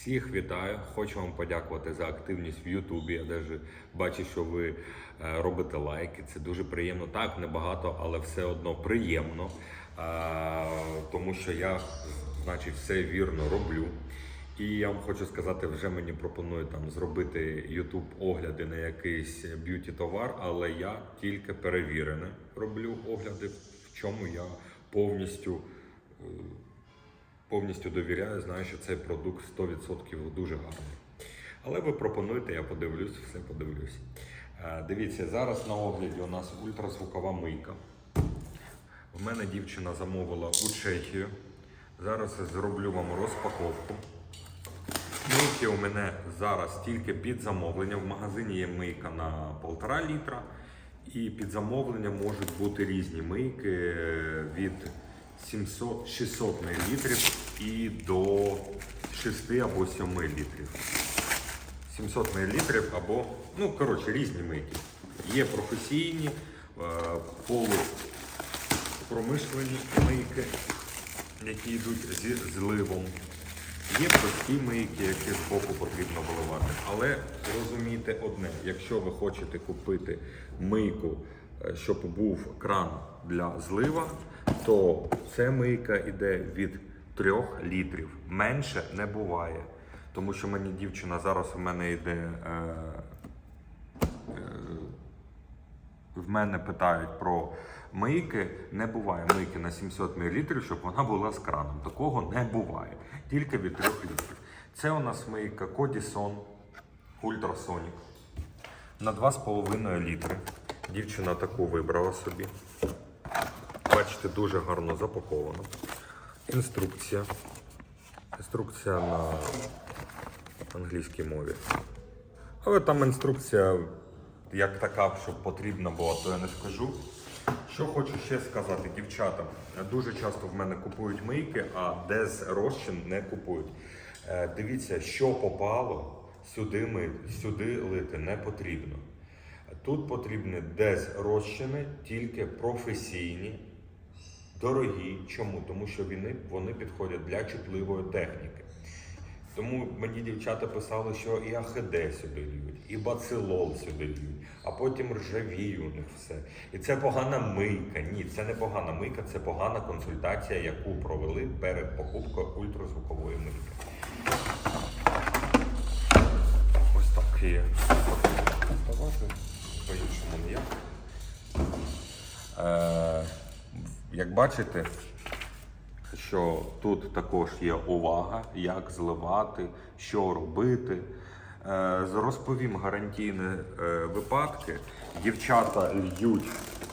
Всіх вітаю. Хочу вам подякувати за активність в Ютубі. Я навіть бачу, що ви е, робите лайки. Це дуже приємно. Так, небагато, але все одно приємно. Е, Тому що я, значить, все вірно роблю. І я вам хочу сказати, вже мені пропонують там зробити YouTube огляди на якийсь б'юті товар, але я тільки перевірене роблю огляди, в чому я повністю. Повністю довіряю, знаю, що цей продукт 100% дуже гарний. Але ви пропонуєте, я подивлюсь, все подивлюсь. Е, Дивіться, зараз на огляді у нас ультразвукова мийка. В мене дівчина замовила у Чехію. Зараз зроблю вам розпаковку. Мийки у мене зараз тільки під замовлення. В магазині є мийка на 1,5 літра. І під замовлення можуть бути різні мийки е, від 700, 600 мл і до 6 або 7 літрів. 700 мл або, ну, коротше, різні мийки. Є професійні, е, полупромишлені мийки, які йдуть зі зливом. Є прості мийки, які з боку потрібно виливати. Але розумійте одне, якщо ви хочете купити мийку, е, щоб був кран для злива, то ця мийка йде від 3 літрів. Менше не буває. Тому що мені дівчина зараз у мене йде. Е, в мене питають про мийки. Не буває мийки на 700 мл, щоб вона була з краном. Такого не буває. Тільки від 3 літрів. Це у нас мийка Codison Ultrasonic на 2,5 літри. Дівчина таку вибрала собі. Бачите, дуже гарно запаковано. Інструкція. Інструкція на англійській мові. Але там інструкція як така, щоб потрібна була, то я не скажу. Що хочу ще сказати, дівчата, дуже часто в мене купують мийки, а без розчин не купують. Е, Дивіться, що попало, сюди, ми, сюди лити не потрібно. Тут потрібні дез розчини, тільки професійні, дорогі. Чому? Тому що вони, вони підходять для чутливої техніки. Тому мені дівчата писали, що і АХД сюди льють, і бацилол сюди льють, а потім ржавіє у них все. І це погана мийка. Ні, це не погана мийка, це погана консультація, яку провели перед покупкою ультразвукової мийки. Ось так є. По-іншому ніяк. Як бачите, що тут також є увага, як зливати, що робити. Е, Розповім гарантійні е, випадки. Дівчата льють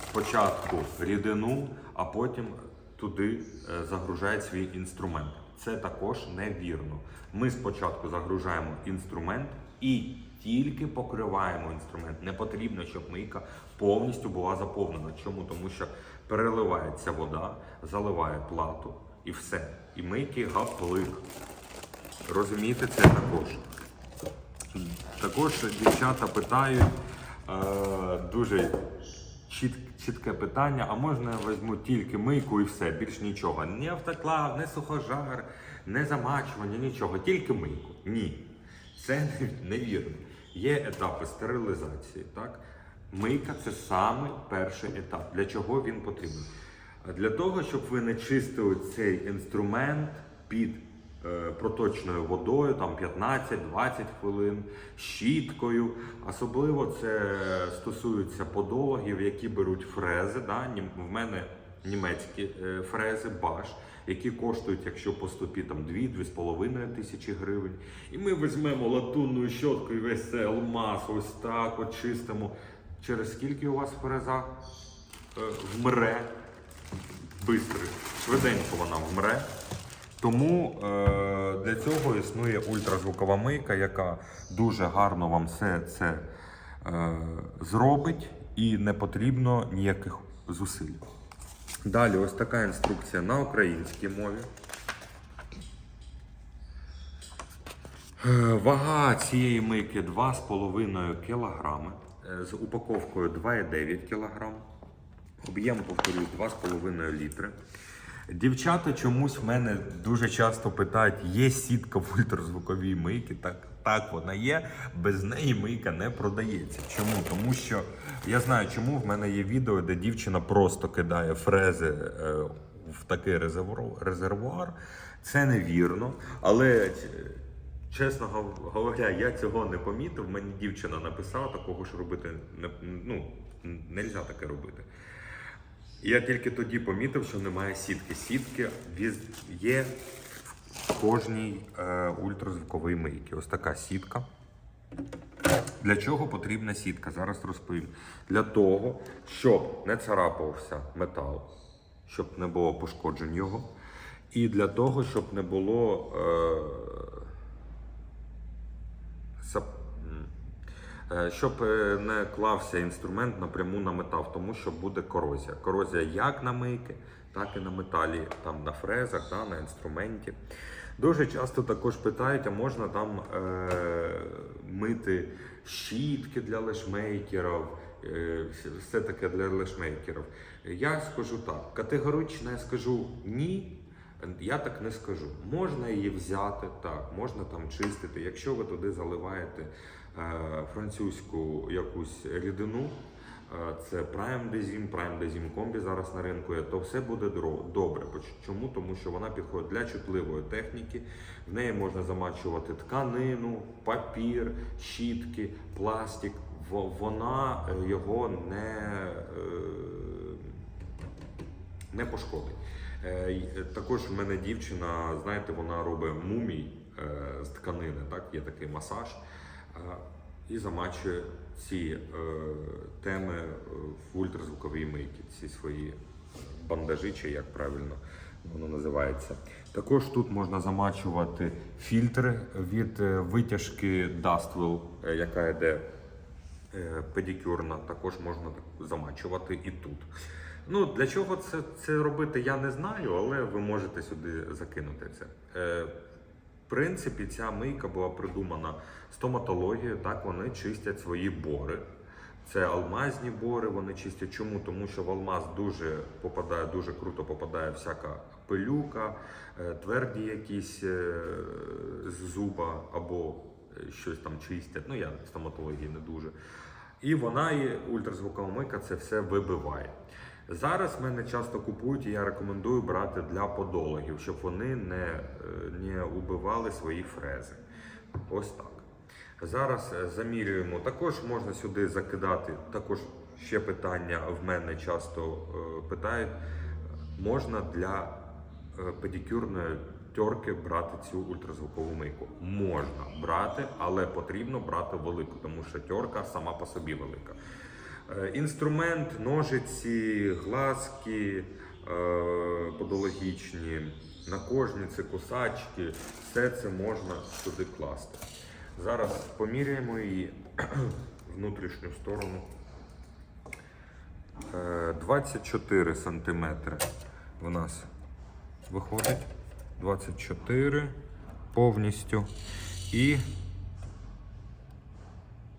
спочатку рідину, а потім туди е, загружають свій інструмент. Це також невірно. Ми спочатку загружаємо інструмент і тільки покриваємо інструмент. Не потрібно, щоб мийка повністю була заповнена. Чому? Тому що переливається вода, заливає плату і все. І мийки гаплик. Розумієте це також. Також дівчата питають е, дуже чіт, чітке питання: а можна я візьму тільки мийку і все, більш нічого. Ні автоклав, не сухожар, не замачування, нічого, тільки мийку. Ні. Це не- невірно. Є етапи стерилізації. Так? Мийка це саме перший етап. Для чого він потрібен? Для того, щоб ви не чистили цей інструмент під е, проточною водою, там 15-20 хвилин, щіткою. Особливо це стосується подологів, які беруть фрези. Да? В мене німецькі е, фрези Bosch, які коштують, якщо по стопі там 2-2,5 тисячі гривень. І ми візьмемо латунною щоткою весь цей алмаз, ось так от чистимо. Через скільки у вас фреза е, вмре? Бистро, швиденько вона вмре. Тому е, для цього існує ультразвукова мийка, яка дуже гарно вам все це е, зробить і не потрібно ніяких зусиль. Далі ось така інструкція на українській мові. Вага цієї мийки 2,5 кг е, з упаковкою 2,9 кг. Об'єм, повторюю, 2,5 літри. Дівчата чомусь в мене дуже часто питають: є сітка в ультразвуковій мийці? Так, так вона є. Без неї мийка не продається. Чому? Тому що я знаю, чому в мене є відео, де дівчина просто кидає фрези е, в такий резервуар. Це невірно, але. Чесно говоря, я цього не помітив. Мені дівчина написала, такого ж робити не ну, не можна таке робити. Я тільки тоді помітив, що немає сітки. Сітки є в кожній е, ультразвуковій мийці. Ось така сітка. Для чого потрібна сітка? Зараз розповім. Для того, щоб не царапався метал, щоб не було пошкоджень його. І для того, щоб не було. Е, Щоб е, не клався інструмент напряму на метал, тому що буде корозія. Корозія як на мийки, так і на металі, там на фрезах, да, на інструменті. Дуже часто також питають, а можна там е, мити щітки для лешмейкерів, е, все таке для лешмейкерів. Я скажу так, категорично я скажу ні. Я так не скажу. Можна її взяти, так, можна там чистити. Якщо ви туди заливаєте е, французьку якусь рідину, е, це Prime Dezim, Prime Dezim Combi зараз на ринку є, то все буде добре. Чому? Тому що вона підходить для чутливої техніки. В неї можна замачувати тканину, папір, щітки, пластик. Вона е, його не. е, не пошкодить. Е, е, Також в мене дівчина, знаєте, вона робить мумій е, з тканини, так? є такий масаж, і замачує ці теми в ультразвуковій мийці, ці свої бандажі, чи як правильно воно називається. Також тут можна замачувати фільтри від витяжки Dustwell, яка йде педикюрна, також можна замачувати і тут. Ну, для чого це, це робити, я не знаю, але ви можете сюди закинути це. Е, в принципі, ця мийка була придумана стоматологією, так вони чистять свої бори. Це алмазні бори, вони чистять. Чому? Тому що в алмаз дуже попадає, дуже круто попадає всяка пилюка, е, тверді якісь е, з зуба або е, щось там чистять. Ну, я стоматології не дуже. І вона і ультразвукова мийка це все вибиває. Зараз мене часто купують, і я рекомендую брати для подологів, щоб вони не, е, не убивали свої фрези. Ось так. Зараз е, замірюємо. Також можна сюди закидати. Також ще питання в мене часто е, питають. Можна для педикюрної терки брати цю ультразвукову мийку? Можна брати, але потрібно брати велику, тому що терка сама по собі велика. Е, Інструмент, ножиці, глазки е, подологічні, накожниці, кусачки, все це можна сюди класти. Зараз поміряємо її внутрішню сторону. Е, 24 сантиметри в нас виходить. 24 повністю. І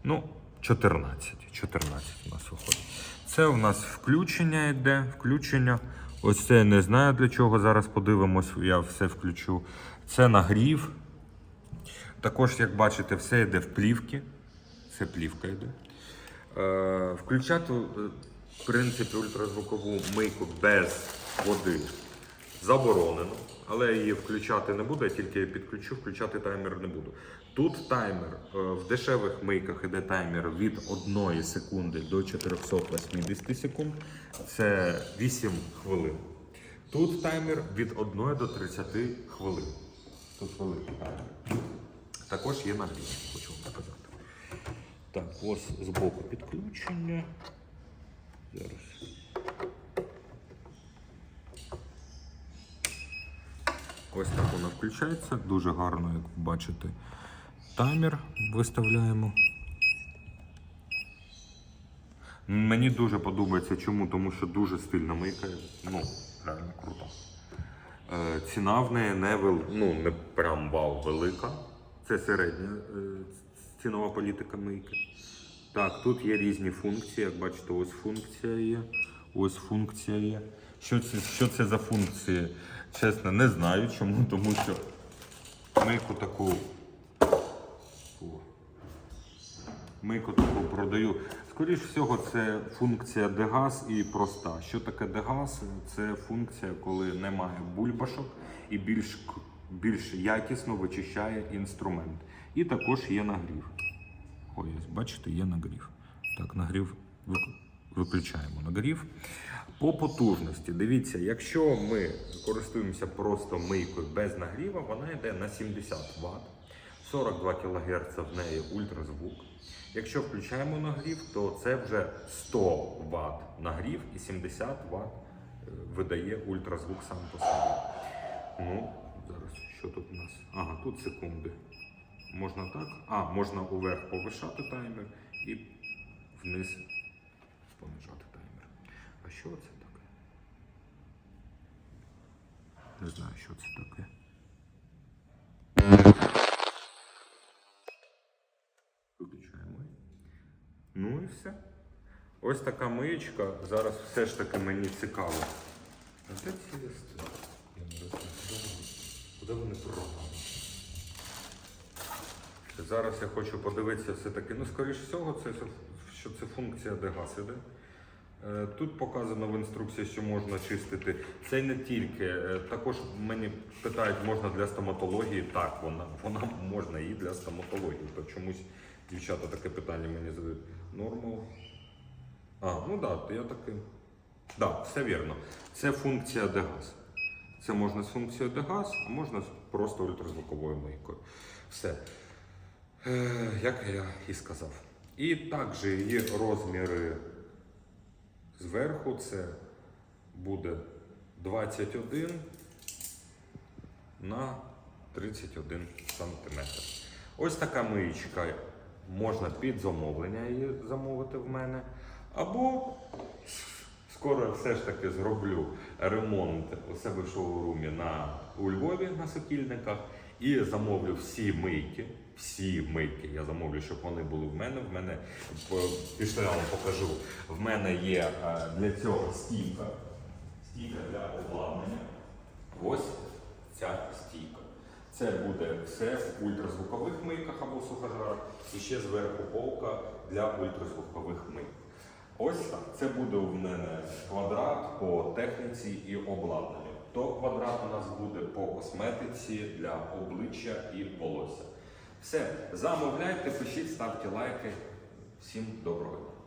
ну, 14. 14 у нас виходить. Це у нас включення йде. Включення. Ось це я не знаю для чого. Зараз подивимось, я все включу. Це нагрів. Також, як бачите, все йде в плівки. Це плівка йде. Е, включати, е, в принципі, ультразвукову мийку без води заборонено, але її включати не буду, я тільки підключу, включати таймер не буду. Тут таймер е, в дешевих мийках іде таймер від 1 секунди до 480 секунд. Це 8 хвилин. Тут таймер від 1 до 30 хвилин. Тут великий таймер. Також є нагрів, хочу вам показати. Так, ось з боку підключення. Зараз. Ось так вона включається. Дуже гарно, як ви бачите, таймер виставляємо. Мені дуже подобається чому, тому що дуже стильно микає. Ну, реально круто. Е, ціна в неї не, вел... ну, не прям вау велика. Це середня е, цінова політика мийки. Так, тут є різні функції. Як бачите, ось функція є. Ось функція є. Що це, що це за функції? Чесно, не знаю чому, тому що мийку таку. О, Мийку таку продаю. Скоріш всього, це функція дегаз і проста. Що таке дегаз? Це функція, коли немає бульбашок і більш, більш якісно вичищає інструмент. І також є нагрів. Ой, бачите, є нагрів. Так, нагрів виключаємо нагрів. По потужності, дивіться, якщо ми користуємося просто мийкою без нагріва, вона йде на 70 Вт, 42 кГц в неї ультразвук. Якщо включаємо нагрів, то це вже 100 Вт нагрів і 70 Вт видає ультразвук сам по собі. Ну, зараз що тут у нас? Ага, тут секунди. Можна так. А, можна уверх повишати таймер і вниз що це таке? Не знаю, що це таке. Виключаємо. Ну і все. Ось така миєчка. Зараз все ж таки мені цікаво. А де ці листи? Я не розумію, куди вони- пропали? Зараз я хочу подивитися все-таки. Ну, скоріш всього, це, що це функція дегас іде. Е, Тут показано в інструкції, що можна чистити. Це не тільки. е, Також мені питають, можна для стоматології. Так, вона, вона можна і для стоматології. То чомусь дівчата таке питання мені задають. Нормал. А, ну так, да, я таки. Так, да, все вірно. Це функція дегаз. Це можна з функцією дегаз, а можна просто ультразвуковою мийкою. Все. Е, як я і сказав. І також є розміри зверху. Це буде 21 на 31 сантиметр. Ось така миєчка. Можна під замовлення її замовити в мене. Або скоро все ж таки зроблю ремонт у себе в шоурумі на, у Львові на Сокільниках і замовлю всі мийки. Всі мийки я замовлю, щоб вони були в мене. В мене пішли я вам покажу. В мене є е, для цього стійка. Стійка для обладнання. Ось ця стійка. Це буде все в ультразвукових мийках або сухожарах. І ще зверху полка для ультразвукових мийок. Ось так. Це буде у мене квадрат по техніці і обладнанню. То квадрат у нас буде по косметиці для обличчя і волосся. Все, замовляйте, пишіть, ставте лайки. Всім доброго дня.